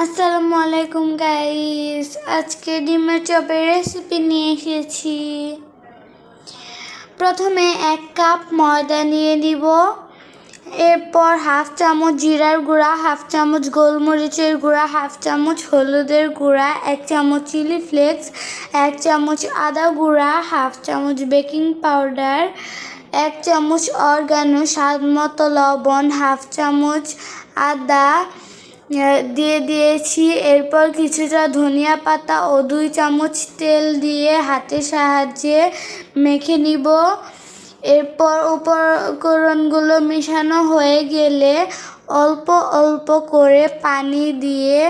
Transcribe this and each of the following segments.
আসসালামু আলাইকুম গাইস আজকে ডিমের চপের রেসিপি নিয়ে এসেছি। প্রথমে এক কাপ ময়দা নিয়ে নিব। এরপর হাফ চামচ জিরার গুঁড়া হাফ চামচ গোলমরিচের গুঁড়া হাফ চামচ হলুদের গুঁড়া, এক চামচ চিলি ফ্লেক্স এক চামচ আদা গুঁড়া হাফ চামচ বেকিং পাউডার এক চামচ অরগানো স্বাদ মতো লবণ হাফ চামচ আদা দিয়ে দিয়েছি। এরপর কিছুটা ধনিয়া পাতা ও দুই চামচ তেল দিয়ে হাতের সাহায্যে মেখে নিব। এরপর উপকরণগুলো মেশানো হয়ে গেলে অল্প অল্প করে পানি দিয়ে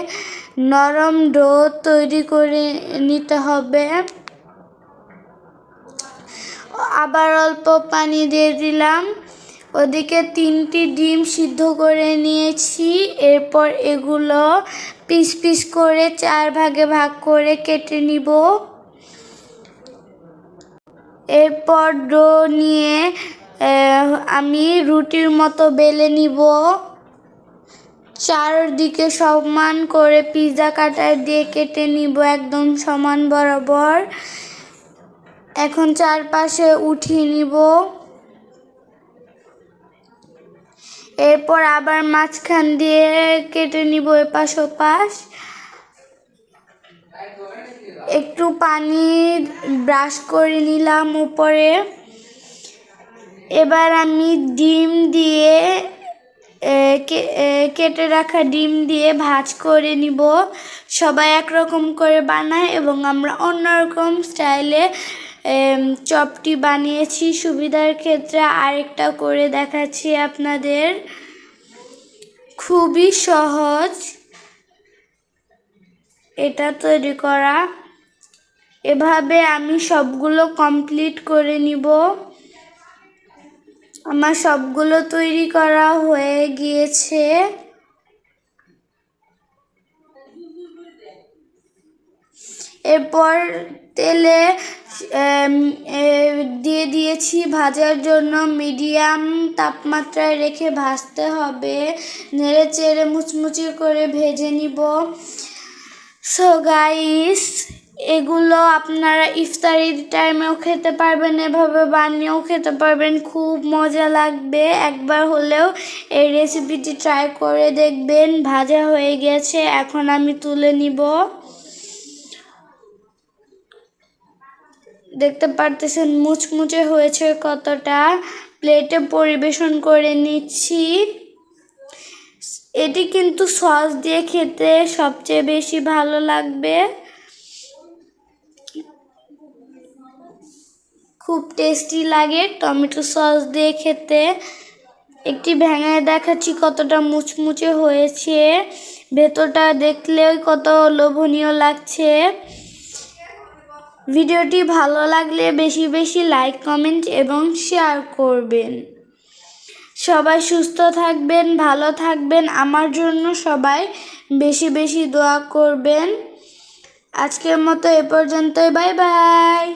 নরম ডো তৈরি করে নিতে হবে। আবার অল্প পানি দিয়ে দিলাম। ওদিকে তিনটি ডিম সিদ্ধ করে নিয়েছি, এরপর এগুলো পিস পিস করে চার ভাগে ভাগ করে কেটে নিব। এরপর ডো নিয়ে আমি রুটির মতো বেলে নিব। চারদিকে সমান করে পিৎজা কাটার দিয়ে কেটে নিব একদম সমান বরাবর। এখন চারপাশে উঠিয়ে নিব। এরপর আবার মাঝখান দিয়ে কেটে নিব এপাশ ওপাশ। একটু পানি ব্রাশ করে নিলাম উপরে। এবার আমি ডিম দিয়ে কেটে রাখা ডিম দিয়ে ভাজ করে নিব। সবাই একরকম করে বানায় এবং আমরা অন্যরকম স্টাইলে চপটি বানিয়েছি, সুবিধার ক্ষেত্রে আরেকটা করে দেখাচ্ছি আপনাদের। খুবই সহজ। এটা তৈরি করা। এভাবে আমি সবগুলো কমপ্লিট করে নিব। আমার সবগুলো তৈরি করা হয়ে গিয়েছে। এরপর তেলে দিয়ে দিয়েছি ভাজার জন্য মিডিয়াম তাপমাত্রায় রেখে ভাজতে হবে। নেড়ে চেড়ে মুচমুচি করে ভেজে নিব। সো গাইস এগুলো আপনারা ইফতারির টাইমেও খেতে পারবেন, এভাবে বানিয়েও খেতে পারবেন। খুব মজা লাগবে। একবার হলেও এই রেসিপিটি ট্রাই করে দেখবেন। ভাজা হয়ে গেছে, এখন আমি তুলে নিব। দেখতে পারতেছেন, মুচমুচে হয়েছে কতটা। প্লেটে পরিবেশন করে নিচ্ছি। এটি কিন্তু সস দিয়ে খেতে সবচেয়ে বেশি ভালো লাগবে। খুব টেস্টি লাগে টমেটো সস দিয়ে খেতে। একটি ভেঙায় দেখাচ্ছি কতটা মুচমুচে হয়েছে। ভেতরটা দেখলেও কত লোভনীয় লাগছে। ভিডিওটি ভালো লাগলে বেশি বেশি লাইক, কমেন্ট এবং শেয়ার করবেন। সবাই সুস্থ থাকবেন, ভালো থাকবেন। আমার জন্য সবাই বেশি বেশি দোয়া করবেন। আজকের মতো এ পর্যন্তই। Bye bye.